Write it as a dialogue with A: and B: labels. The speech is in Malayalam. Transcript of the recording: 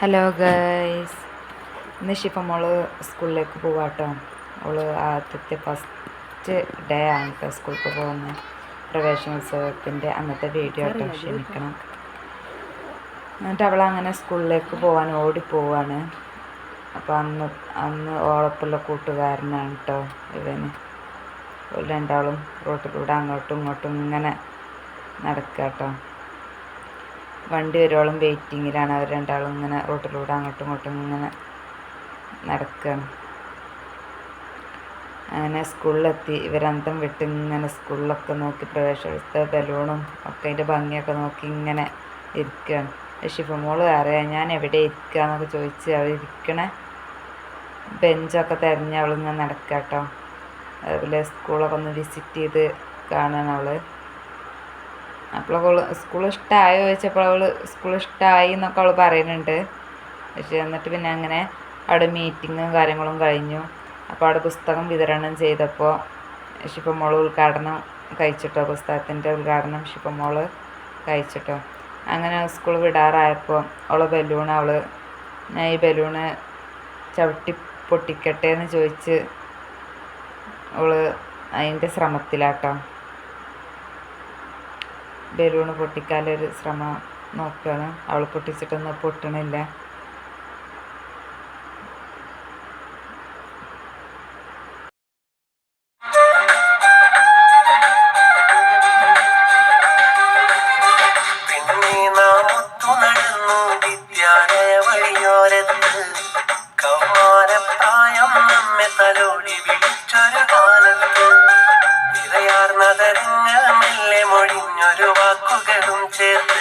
A: ഹലോ ഗൈസ് ഇന്ന് ഷിഫ മോൾ സ്കൂളിലേക്ക് പോവാട്ടോ. അവൾ ആദ്യത്തെ ഫസ്റ്റ് ഡേ ആണ് കേട്ടോ സ്കൂളിൽ പോകുന്ന പ്രവേശനോത്സവത്തിന്റെ അന്നത്തെ വീഡിയോ ആട്ടോ ക്ഷമിക്കണം എന്നിട്ട് അവൾ അങ്ങനെ സ്കൂളിലേക്ക് പോകാൻ ഓടി പോവാണ്. അപ്പോൾ അന്ന് അന്ന് ഓളപ്പുള്ള കൂട്ടുകാരനാണ് കേട്ടോ ഇവന്. രണ്ടാളും റോട്ടിലൂടെ അങ്ങോട്ടും ഇങ്ങോട്ടും ഇങ്ങനെ നടക്കുക കേട്ടോ വണ്ടി വരുവോളം വെയിറ്റിങ്ങിലാണ്. അവർ രണ്ടാളും ഇങ്ങനെ റോട്ടിലൂടെ അങ്ങോട്ടും ഇങ്ങോട്ടും ഇങ്ങനെ നടക്കുകയാണ് അങ്ങനെ സ്കൂളിലെത്തി. ഇവരന്തം വിട്ട് ഇങ്ങനെ സ്കൂളിലൊക്കെ നോക്കി പ്രവേശനത്തെ ബലൂണും ഒക്കെ അതിന്റെ ഭംഗിയൊക്കെ നോക്കി ഇങ്ങനെ ഇരിക്കുകയാണ് ഷിഫമോൾ അറിയാം ഞാൻ എവിടെ ഇരിക്കുക എന്നൊക്കെ ചോദിച്ച് അവർ ഇരിക്കണ. ബെഞ്ചൊക്കെ തിരഞ്ഞ് അവളിങ്ങനെ നടക്കുക കേട്ടോ അതുപോലെ സ്കൂളൊക്കെ ഒന്ന് വിസിറ്റ് ചെയ്ത് കാണാൻ അവൾ. അപ്പോൾ അവൾ സ്കൂൾ ഇഷ്ടമായോ ചോദിച്ചപ്പോൾ അവൾ സ്കൂൾ ഇഷ്ടമായി എന്നൊക്കെ അവൾ പറയുന്നുണ്ട് പക്ഷേ എന്നിട്ട് പിന്നെ അങ്ങനെ അവിടെ മീറ്റിങ്ങും കാര്യങ്ങളും കഴിഞ്ഞു. അപ്പോൾ അവിടെ പുസ്തകം വിതരണം ചെയ്തപ്പോൾ ഷിപ്പമോൾ ഉദ്ഘാടനം കഴിച്ചിട്ടോ? പുസ്തകത്തിന്റെ ഉദ്ഘാടനം ഷിപ്പമോൾ കഴിച്ചിട്ടോ? അങ്ങനെ സ്കൂൾ വിടാറായപ്പോൾ അവൾ ബലൂൺ അവൾ ഞാൻ ഈ ബലൂണ് ചവിട്ടി പൊട്ടിക്കട്ടെ എന്ന് ചോദിച്ച് അവൾ അതിന്റെ ശ്രമത്തിലാട്ടോ. ബലൂൺ പൊട്ടിക്കാനൊരു ശ്രമം നോക്കുകയാണ് അവൾ പൊട്ടിച്ചിട്ടൊന്നും പൊട്ടണില്ല. തലോടി വിളിച്ചൊരു കാലത്ത്. നിറയാർ തരങ്ങൾ ഒഴിഞ്ഞൊരു വാക്കുകളും ചേർത്ത്